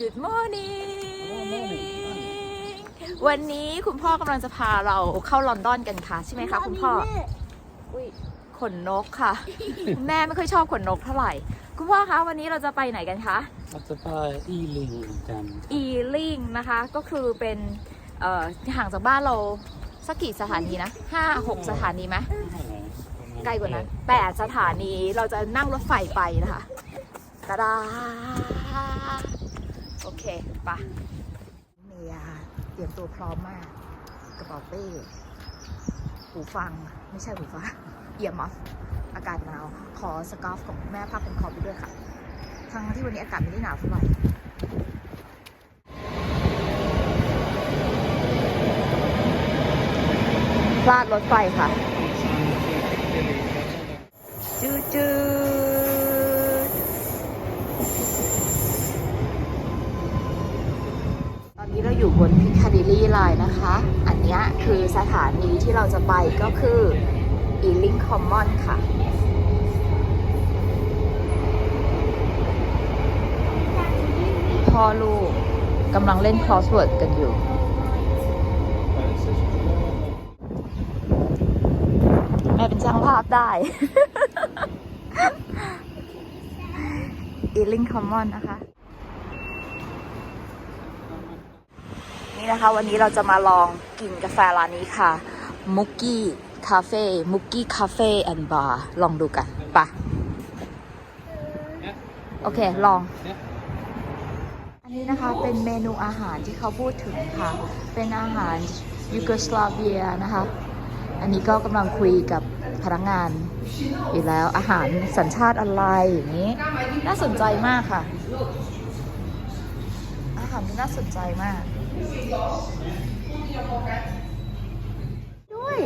Good morning วันนี้คุณพ่อกำลังจะพาเราเข้าลอนดอนกันค่ะ ใช่ไหมคะคุณพ่ออุ้ยขนนกค่ะคุณแม่ไม่ค่อยชอบขนนกเท่าไหร่ คุณพ่อคะวันนี้เราจะไปไหนกันคะเราจะไปอีลิงกันอีลิงนะคะ ก็คือเป็นเอ่อห่างจากบ้านเราสักกี่สถานีนะห้าหกสถานีไหมไกลกว่านั้นแปดสถานีเราจะนั่งรถไฟไปนะคะตาดา โอเคปะเมียเตรียมตัวพร้อมมาก กระเป๋าเป้ หูฟัง ไม่ใช่หูฟังเอียร์มัฟอากาศหนาวขอสกาฟของแม่พับเป็นคอไปด้วยค่ะ ทั้งที่วันนี้อากาศไม่ได้หนาวเท่าไหร่พลาดรถไฟค่ะจูจูตอนนี้เรา คาดิลี่ไลน์นะคะ อันนี้คือสถานีที่เราจะไปก็คืออีลิงคอมมอนค่ะพ่อลูกกำลังเล่น crossword กันอยู่ แม่เป็นช่างภาพได้อีลิงคอมมอนนะคะ นี่นะคะ วันนี้เราจะมาลองกินกาแฟร้านนี้ค่ะมุกกี้คาเฟ่มุกกี้คาเฟ่แอนด์บาร์ลองดูกันปะโอเค ลอง อันนี้นะคะเป็นเมนูอาหารที่เขาพูดถึงค่ะ เป็นอาหารยูโกสลาเวียนะคะ อันนี้ก็กำลังคุยกับพนักงานอยู่แล้วอาหารสัญชาติอะไรอย่างนี้ น่าสนใจมากค่ะ อาหารที่น่าสนใจมาก ด้วย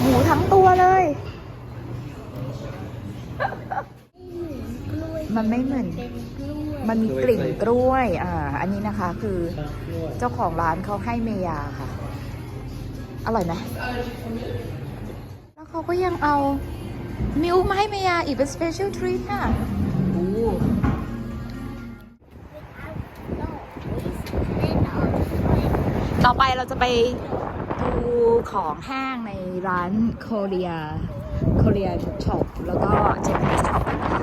หมูทั้งตัวเลย มันไม่เหมือน มันมีกลิ่นกล้วย อ่า อันนี้นะคะคือเจ้าของร้านเขาให้เมยาค่ะ อร่อยไหมแล้วเขาก็ยังเอา มิลมาให้เมยาอีกเป็น special treat ค่ะ ต่อไปเราจะไปดูของแห้งในร้านโคเรียโคเรียช็อปแล้วก็เจแปนิสช็อปนะคะ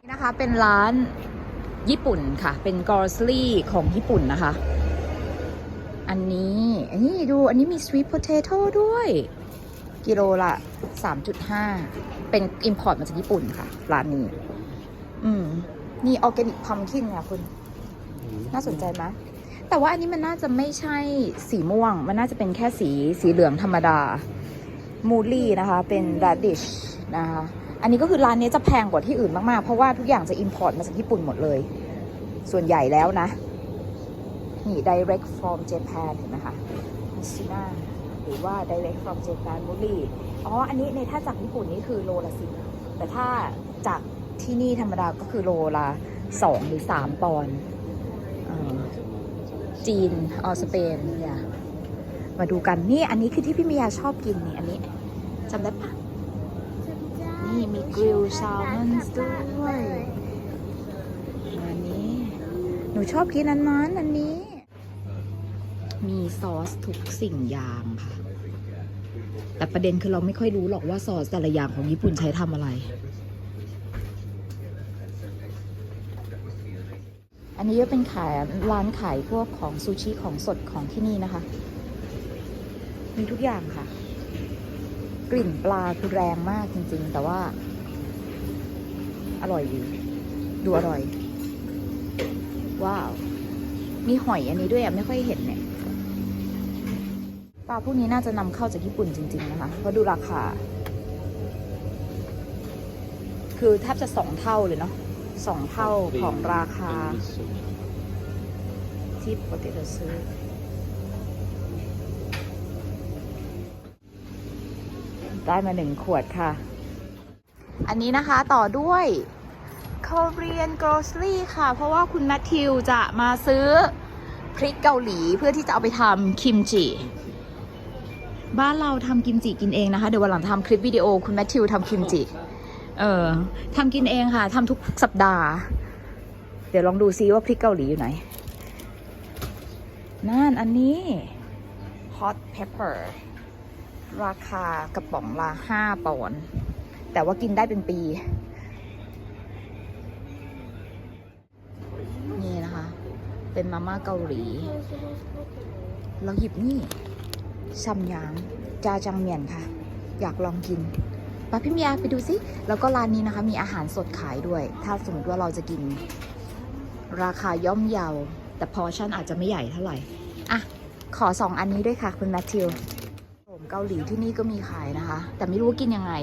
นี่นะคะเป็นร้านญี่ปุ่นค่ะ เป็นกอร์สลี่ของญี่ปุ่นนะคะ อันนี้อันนี้ดูอันนี้มี sweet potato ด้วย กิโลละ 3.5 เป็น import มาจากญี่ปุ่นค่ะ ร้านนี้ อืม นี่ออร์แกนิกพัมคินค่ะคุณ น่าสนใจไหม แต่ว่าอันนี้มันน่าจะไม่ใช่สีม่วง มันน่าจะเป็นแค่สีสีเหลืองธรรมดา มูลี่นะคะ เป็น radish นะคะ อันนี้ก็คือร้านนี้จะแพงกว่าที่อื่นมาก ๆ เพราะว่าทุกอย่างจะ import มาจากญี่ปุ่นหมดเลย ส่วนใหญ่แล้วนะ นี่ direct from Japan เห็นไหมคะมิชิน่าหรือว่า direct from Japan มูลี่อ๋อ อันนี้ในถ้าจากญี่ปุ่นนี่คือโลละสิบแต่ถ้าจากที่นี่ธรรมดาก็คือโลละสองหรือสามปอนด์ จีนออสเปนเนี่ยมาดูกันนี่อันนี้คือที่พี่มียาชอบกินนี่อันนี้จำได้ปะนี่มีกริลแซลมอนด้วยอันนี้หนูชอบกินอันนั้นอันนี้ มีซอสทุกสิ่งอย่างค่ะ แต่ประเด็นคือเราไม่ค่อยรู้หรอกว่าซอสแต่ละอย่างของญี่ปุ่นใช้ทำอะไร อันนี้ก็เป็นขายร้านขายพวกของซูชิของสดของที่นี่นะคะ มีทุกอย่างค่ะ กลิ่นปลาคือแรงมากจริง ๆ แต่ว่า อร่อยดี ดูอร่อย ว้าว มีหอยอันนี้ด้วยอะ ไม่ค่อยเห็นเนี่ยปลาพวกนี้น่าจะนำเข้าจากญี่ปุ่นจริง ๆ นะคะเพราะดูราคา คือแทบจะสองเท่าเลยเนาะ สองเท่าของราคา ที่ปกติเราซื้อ ได้มาหนึ่งขวดค่ะ อันนี้นะคะต่อด้วย Korean Grocery ค่ะ เพราะว่าคุณแมทธิวจะมาซื้อพริกเกาหลีเพื่อที่จะเอาไปทำคิมจิบ้านเราทำกิมจิกินเองนะคะ เดี๋ยววันหลังทำคลิปวิดีโอคุณแมทธิวทำคิมจิ เออทำกินเองค่ะทำทุกสัปดาห์ เดี๋ยวลองดูซิว่าพริกเกาหลีอยู่ไหนนั่นอันนี้ hot pepper ราคากระป๋องละห้าปอนด์แต่ว่ากินได้เป็นปี นี่นะคะ เป็นมาม่าเกาหลี เราหยิบนี่ซัมยางจาจังเมียนค่ะ อยากลองกิน ไปพี่เมียไปดูสิ แล้วก็ร้านนี้นะคะ มีอาหารสดขายด้วย ถ้าสมมติว่าเราจะกิน ราคาย่อมเยาแต่พอชั่นอาจจะไม่ใหญ่เท่าไหร่ อะ ขอสองอันนี้ด้วยค่ะ คุณแมทธิวผมเกาหลีที่นี่ก็มีขายนะคะ แต่ไม่รู้ว่ากินยังไง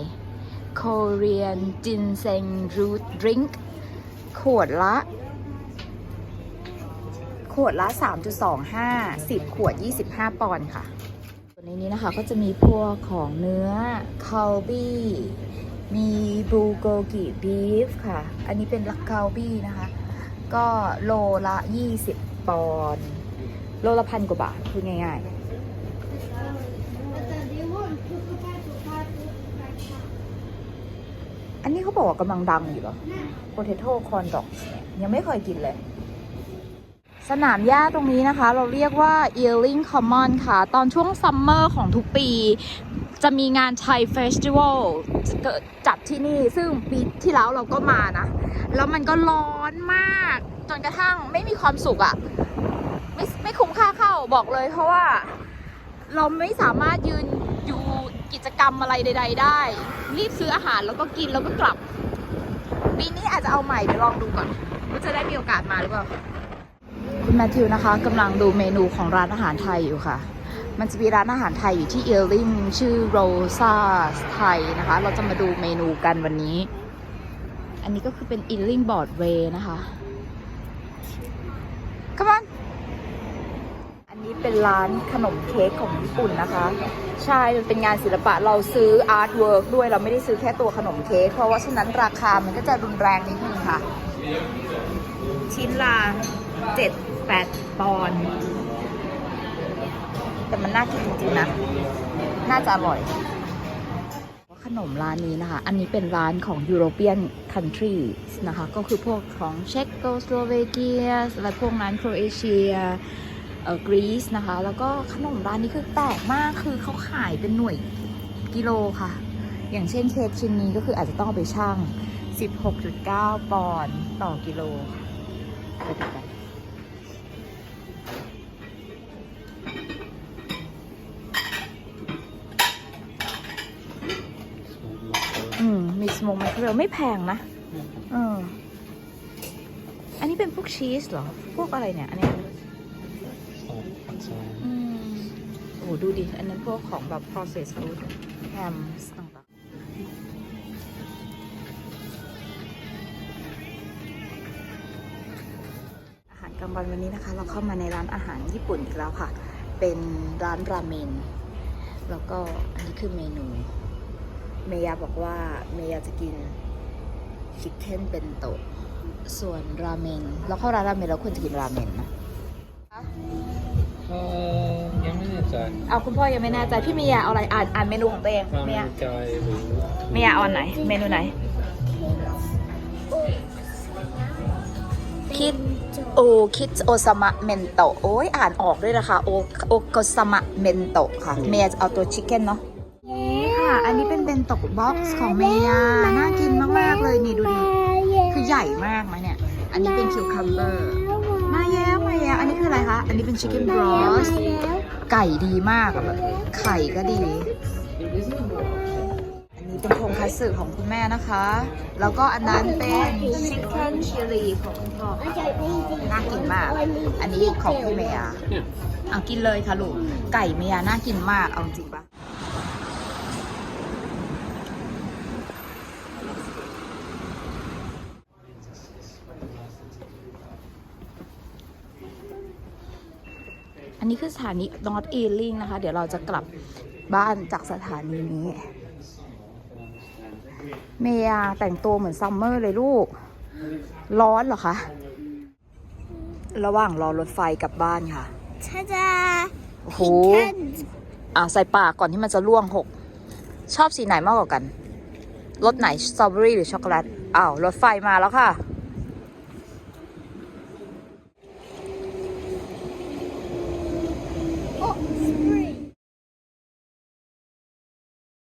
Korean ginseng root drink ขวดละ ขวดละ 3.25 10 ขวด 25 ปอนด์ค่ะ ในนี้นะคะก็จะมีพวกของเนื้อคาลบี้มีบูโกกิบีฟค่ะ อันนี้เป็นลักคาลบี้นะคะ ก็โลละ 20 ปอนด์โลละพันกว่าบาทพูดง่ายๆอันนี้เขาบอกว่ากำลังดังอยู่เหรอ potato corn dogs เนี่ยยังไม่เคยกินเลย สนามหญ้าตรงนี้นะคะ เราเรียกว่า Ealing Common ค่ะ ตอนช่วงซัมเมอร์ของทุกปี จะมีงานไทยเฟสติวัลเกิดจัดที่นี่ซึ่งปีที่แล้วเราก็มานะ แล้วมันก็ร้อนมาก จนกระทั่งไม่มีความสุขอะ่ะ ไม่ไม่คุ้มค่าเข้าบอกเลยเพราะว่า เราไม่สามารถยืนอยู่กิจกรรมอะไรใด ๆ ได้ รีบซื้ออาหารแล้วก็กินแล้วก็กลับปีนี้อาจจะเอาใหม่เดี๋ยวลองดูก่อนว่าจะได้มีโอกาสมาหรือเปล่า คุณแมทธิวนะคะกำลังดูเมนูของร้านอาหารไทยอยู่ค่ะ มันจะมีร้านอาหารไทยอยู่ที่เอลลิงชื่อโรซาไทยนะคะ เราจะมาดูเมนูกันวันนี้ อันนี้ก็คือเป็น e a l i n g Broadway นะคะ Come on อันนี้เป็นร้านขนมเค้กของญี่ปุ่นนะคะ ใช่มันเป็นงานศิลปะเราซื้ออาร์ตเวิร์กด้วยเราไม่ได้ซื้อแค่ตัวขนมเค้กเพราะว่าฉะนั้นราคามันก็จะรุนแรงนิดนึงค่ะ ชิ้นละเจ็ด แปดปอนด์แต่มันน่ากินจริงๆนะ น่าจะอร่อย ขนมร้านนี้นะคะ อันนี้เป็นร้านของ European countries นะคะ ก็คือพวกของเช็กโกสโลเวเกียอะไรพวกนั้นโครเอเชียเอ่อกรีซนะคะ แล้วก็ขนมร้านนี้คือแปลกมากคือเขาขายเป็นหน่วยกิโลค่ะ อย่างเช่นเค้กชิ้นนี้ก็คืออาจจะต้องไปชั่ง 16.9 ปอนด์ต่อกิโลค่ะ มมีสโมกแมคเคอเรลไม่แพงนะเอออันนี้เป็นพวกชีสเหรอ พวกอะไรเนี่ย อันเนี้ยสองพันสองอืมโอ้โหดูดิ อันนั้นพวกของแบบ processed food แฮมต่างๆอาหารกลางวันวันนี้นะคะ เราเข้ามาในร้านอาหารญี่ปุ่นอีกแล้วค่ะ เป็นร้านราเมน แล้วก็อันนี้คือเมนู เมยาบอกว่าเมยาจะกินชิคเก้นเป็นโตะส่วนราเมนเราเข้าร้านราเมนเราควรจะกินราเมนนะเออยังไม่แน่ใจเอาคุณพ่อยังไม่แน่ใจพี่เมียเอาอะไรอ่านอ่านเมนูของตัวเองว่าเมีมียใจหรือเมียเอาอันไหน เมนูไหนคิดโอคิดโอซามะเมนโตะโอ้ยอ่านออกด้วยนะคะโอโอโกซามะเมนโตะค่ะเมียจะเอาตัวชิคเก้นเนาะนี่ค่ะ อันนี้เป็น เบนโตะบ็อกซ์ของเมียน่ากินมากๆเลยนี่ดูดิคือใหญ่มากนะเนี่ย อันนี้เป็นคิวคัมเบอร์มาแย้วมาแย้วอันนี้คืออะไรคะ อันนี้เป็นชิคเก้นบรอสไก่ดีมากอะแบบไข่ก็ดี อันนี้เป็นโครงคัตสึของคุณแม่นะคะ แล้วก็อันนั้นเป็นชิคเก้นชิลีของคุณพ่อน่ากินมาก อันนี้ของพี่เมียเนี่ยเอากินเลยค่ะลูก ไก่เมียน่ากินมากเอาจริงปะ อันนี้คือสถานี North Ealing นะคะ เดี๋ยวเราจะกลับบ้านจากสถานีนี้ เมียแต่งตัวเหมือนซัมเมอร์เลยลูก ร้อนเหรอคะ ระหว่างรอรถไฟกลับบ้านค่ะ차자โอ้โหอ่าใส่ปากก่อนที่มันจะล่วงหก ชอบสีไหนมากกว่ากันรสไหนสตรอเบอรี่หรือช็อกโกแลต อ้าว รถไฟมาแล้วค่ะ